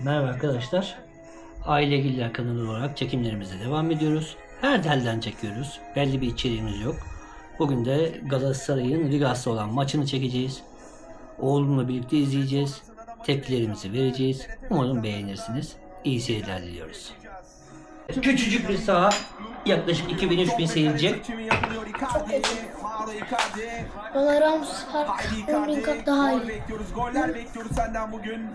Merhaba arkadaşlar. Aile Giller kanalı olarak çekimlerimize devam ediyoruz. Her telden çekiyoruz. Belli bir içeriğimiz yok. Bugün de Galatasaray'ın Rigas'ta olan maçını çekeceğiz. Oğlumla birlikte izleyeceğiz. Tepkilerimizi vereceğiz. Umarım beğenirsiniz. İyi seyirler diliyoruz. Küçücük bir saha. Yaklaşık 2000-3000 seyirci. Valla Rams Park 10 bin kat daha iyi. Bekliyoruz. Goller bekliyoruz senden bugün.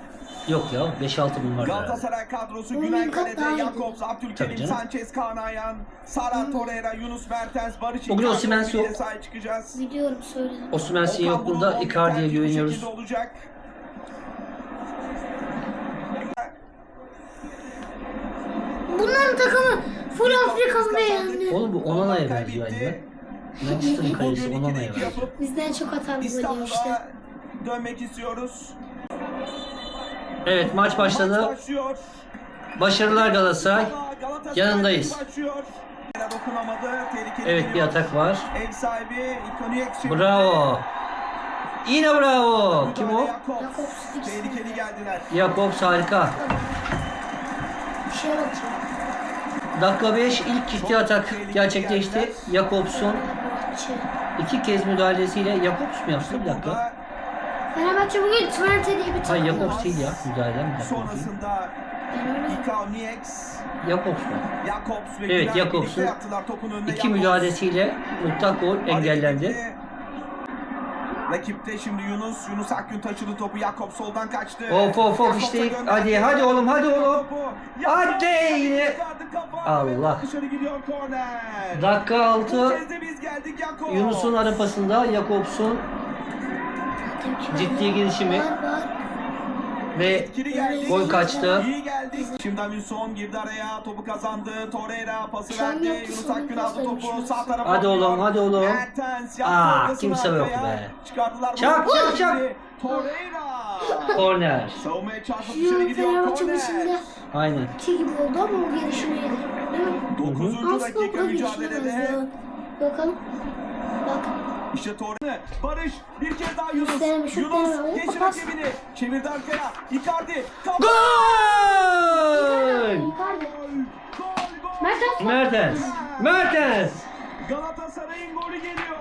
Yok ya 5-6 bin var. Galatasaray kadrosu kat Kale'de daha iyi. Jakobs, Abdülkerim. Sanchez, Kaan Ayhan, Sara Torreira, Yunus Mertens, Barış Bugün Icardi Osimhen oyuncuya yok. çıkacağız. Biliyorum söyledim. Osimhen Okan yokluğunda Buruk'un Icardi'ye güveniyoruz. olacak. Bunların takımı full Afrikalı be yani. Oğlum bu Onana'ya benziyor aynı. 2'de 2 benziyor. yapıp Bizden çok hatalı geliyor işte. Dönmek istiyoruz. Evet maç başladı. Maç başlıyor. Başarılar Galatasaray. Galatasaray Yanındayız. Başlıyor. Dokunamadı. Tehlikeli Evet bir geliyor. atak var. Ev sahibi çevirdi. Bravo. Yine bravo. Kim o? Jakobs. Tehlikeli geldiler. Jakobs harika. Bir şeye. Dakika 5 ilk ciddi atak gerçekleşti. Jakobs'un iki kez müdahalesiyle Jakobs mu yaptı bir dakika? Fenerbahçe bugün Twente diye bir Hayır takım var. Jakobs değil ya müdahaleden bir dakika. sonrasında Jakobs mu? Evet, Jakobs'un. İki müdahalesiyle mutlak gol engellendi. Rakipte şimdi Yunus. Yunus Akgün taşıdı topu. Jakobs soldan kaçtı. Of of of Jakobs'a işte gönderdi. hadi hadi oğlum hadi oğlum. Topu. Hadi yine. çıkardı kafa Allah. Dışarı gidiyor korner. Dakika Bu 6 kez de biz geldik Jakobs. Yunus'un arapasında Jakobs'un Ciddi girişimi. Var var. Ve geldi. Gol kaçtı. İyi geldik. Şimdi Davinson girdi araya. Topu kazandı. Torreira pası verdi. Yunus Akgün aldı topu. Sağ tarafa Hadi atıyor. oğlum, hadi oğlum. Mertens yaptı Aa, ortasını kimse yok arkaya. be. Çıkardılar. Çak, bunu. çak, çak. Torreira. korner. Savunmaya çarpıp dışarı an gidiyor Fenerbahçe korner. başında Aynen. 2 gibi oldu ama o gelişini yedi. Değil mi? 9. Aslında dakika gelişine mücadelede. benziyor. Bakalım. Bak. İşte Torreira. Barış bir kez daha Yunus. Gösterme, şut Yunus Pas. rakibini. Çevirdi arkaya. Icardi. Gol! Gol. Mertens. Mertens. Mertens. Galatasaray'ın golü geliyor.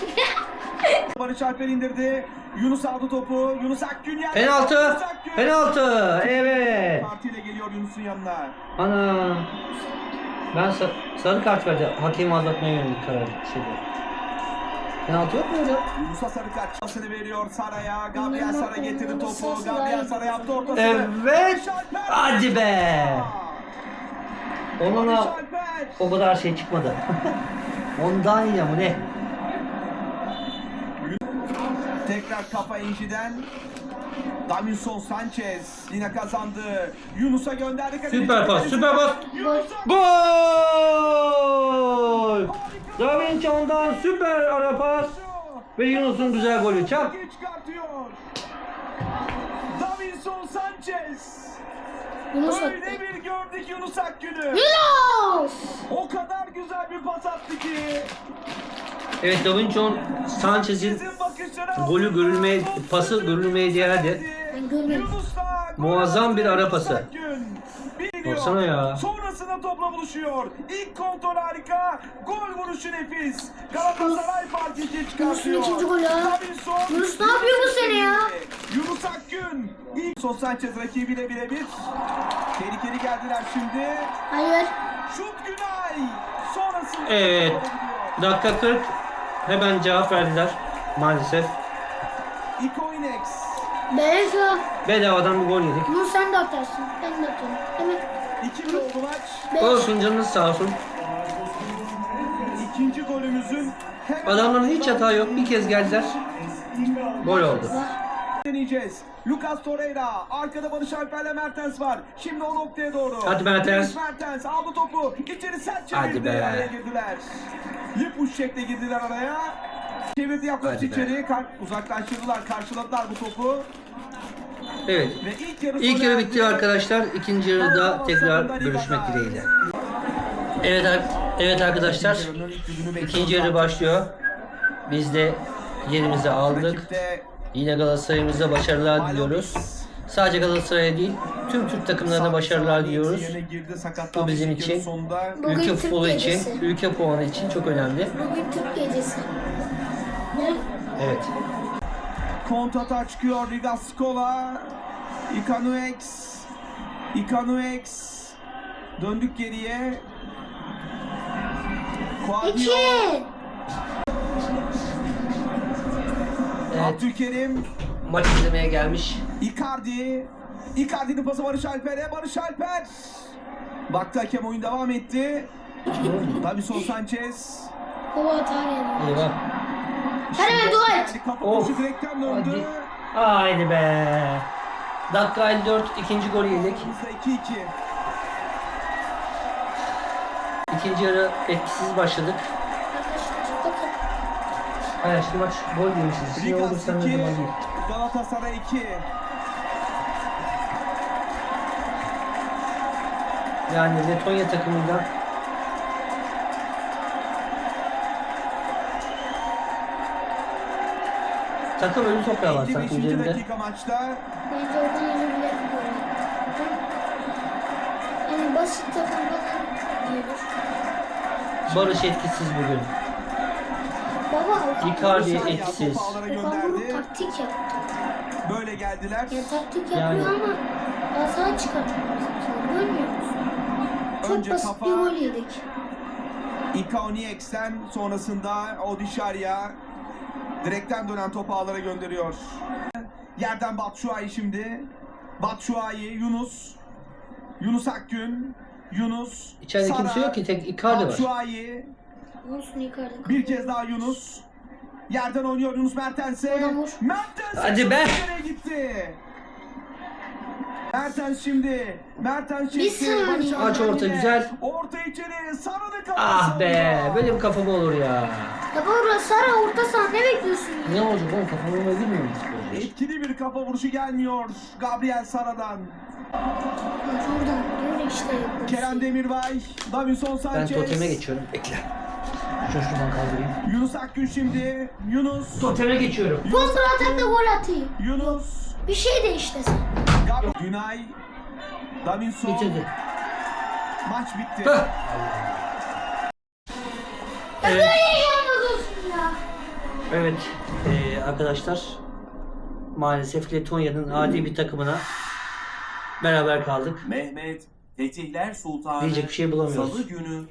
Barış Alper indirdi. Yunus aldı topu. Yunus Akgün yerde. Penaltı. Penaltı. Evet. Partiyle geliyor Yunus'un yanına. Ana. Ben sa- sarı kart verdi. Hakemi azaltmaya yönelik karar şeyde. Penaltı yok mu orada? Yunus'a sarı kart pasını veriyor Sara'ya. Gabriel Sara getirdi Yunus topu. Gabriel. Sara yaptı ortasını. Evet. Hadi be. Alper. o kadar şey çıkmadı. Ondan ya bu ne? Tekrar kafa inciden. Davinson Sanchez yine kazandı. Yunus'a gönderdi. kaleci. Süper pas, süper pas. Gol! Davinçon'dan süper ara pas ve Yunus'un güzel golü. Çak. Davinson Sanchez. Yunus Öyle attı. bir gördük Yunus Akgün'ü. Yunus! O kadar güzel bir pas attı ki. Evet Davinçon Sanchez'in golü görülmeye, pası görülmeye değerdi. Ben görmedim. Yunus'la gol Muazzam bir attı ara pası. Akgün. Biliyor. Baksana ya. Sonrasında topla buluşuyor. İlk kontrol harika. Gol vuruşu nefis. Galatasaray fark ikiye çıkartıyor. Yunus'un ikinci golü ha. Davinson. Yunus ne yapıyor bu sene ya? Yunus Akgün. İlk Son Sanchez rakibiyle birebir. Tehlikeli geldiler şimdi. Hayır. Şut Günay. Sonrasında Evet. Dakika 40 hemen cevap verdiler maalesef. Ikoinex. Şu Bedavadan bir gol yedik. Bunu sen de atarsın. Ben de atarım. Değil mi? 2 oldu maç. Beş. Olsun canınız sağ olsun. İkinci golümüzün Adamların hiç hata yok. Bir kez geldiler. Gol oldu. deneyeceğiz. Lucas Torreira. Arkada Barış Alper'le Mertens var. Şimdi o noktaya doğru. Hadi Mertens. Mertens aldı topu. İçeri sert çevirdi. Hadi be. Araya girdiler. Lipuş şekle girdiler araya. Çevirdi Jakobs Hadi be. içeri. Kar- uzaklaştırdılar. Karşıladılar bu topu. Evet. Ve ilk yarı İlk yarı bitti arkadaşlar. İkinci yarıda tekrar görüşmek dileğiyle. Evet, evet arkadaşlar. İkinci yarı başlıyor. Biz de yerimizi aldık. Yine Galatasaray'ımıza başarılar diliyoruz. Sadece Galatasaray'a değil, Tüm Türk takımlarına başarılar diliyoruz. Bu bizim için. Ülke futbolu için, ülke puanı için çok önemli. Bugün Türk gecesi. Evet. Kontrata çıkıyor Riga Skola. Ikanuex. Ikanuex. Döndük geriye. Quadio. İki. Evet. Abdülkerim. Maç izlemeye gelmiş. Icardi. Icardi'nin pası Barış Alper'e. Barış Alper. Baktı hakem oyun devam etti. Davison Sanchez. Baba atar yani. Eyvah. Hemen dua et. Of. direkten döndü. Haydi be. Dakika 54 ikinci golü yedik. Bizde 2-2. İkinci yarı etkisiz başladık. Hayır şimdi maç gol yemişiz. Ne Rigas olursa ne 2. zaman değil. Galatasaray 2. Yani Letonya takımından takım ölü toprağı var sanki 55. üzerinde. dakika maçta. Bence oradan yenebilir böyle. Yani basit takımdan diyoruz. Barış etkisiz bugün. Baba Okan Icardi Buruk- etkisiz. Ağlara Okan Buruk gönderdi. taktik yaptı. Böyle geldiler. Ya taktik Yani- yapıyor ama hata bizimkiler. Görmüyor musun? Çok Önce basit kafa. bir gol yedik. Ikaoniex'ten sonrasında Odişarya direkten dönen topu ağlara gönderiyor. Yerden Batshuayi şimdi. Batshuayi, Yunus. Yunus Akgün. Yunus. İçeride Sara, kimse yok ki tek Icardi var. Batshuayi. Olsun Icardi. Bir kez daha Yunus. Yerden oynuyor Yunus Mertens'e. Mertens Hadi be. nereye gitti? Mertens şimdi. Mertens Bir çekti. saniye. Barış Aç orta, güzel. Orta içeri. Sarı'nın kafası Ah be, böyle bir kafa mı olur ya? Baba Sara orta saha ne bekliyorsun ya? Ne olacak oğlum kafa vurmayı bilmiyor musun? Etkili bir kafa vuruşu gelmiyor Gabriel Sara'dan. Buradan böyle işte yapıyorsun. Kerem Demirbay, Davinson Ben Sanchez. toteme geçiyorum. Bekle. Şuradan kaldırayım. Yunus Akgün şimdi. Yunus. Toteme geçiyorum. Kontra atakta gol atayım. Yunus. Bir şey de işte sen. Gabriel. Günay. Davinson. Bitirdi. Maç bitti. Hah. Evet? Evet eee, arkadaşlar maalesef Letonya'nın adi bir takımına beraber kaldık. Mehmet Fetihler Sultanı Diyecek bir şey bulamıyoruz. Salı günü